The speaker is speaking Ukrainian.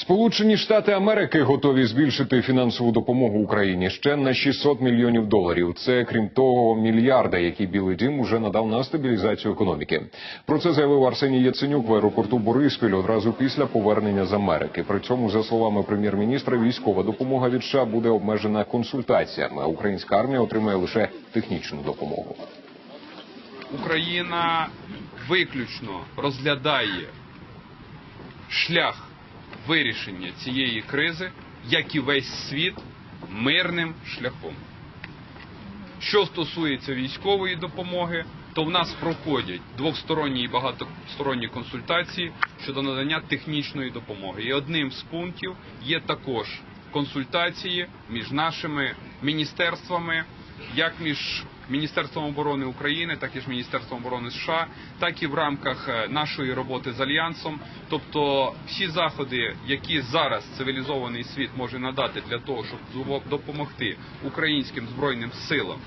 Сполучені Штати Америки готові збільшити фінансову допомогу Україні ще на 600 мільйонів доларів. Це крім того мільярда, який Білий Дім уже надав на стабілізацію економіки. Про це заявив Арсеній Яценюк в аеропорту Бориспіль одразу після повернення з Америки. При цьому, за словами прем'єр-міністра, військова допомога від США буде обмежена консультаціями. Українська армія отримає лише технічну допомогу. Україна виключно розглядає шлях вирішення цієї кризи, як і весь світ, мирним шляхом. Що стосується військової допомоги, то в нас проходять двосторонні і багатосторонні консультації щодо надання технічної допомоги. І одним з пунктів є також консультації між нашими міністерствами, як між Міністерством оборони України, так і ж Міністерством оборони США, так і в рамках е, нашої роботи з альянсом. Тобто всі заходи, які зараз цивілізований світ може надати для того, щоб допомогти українським збройним силам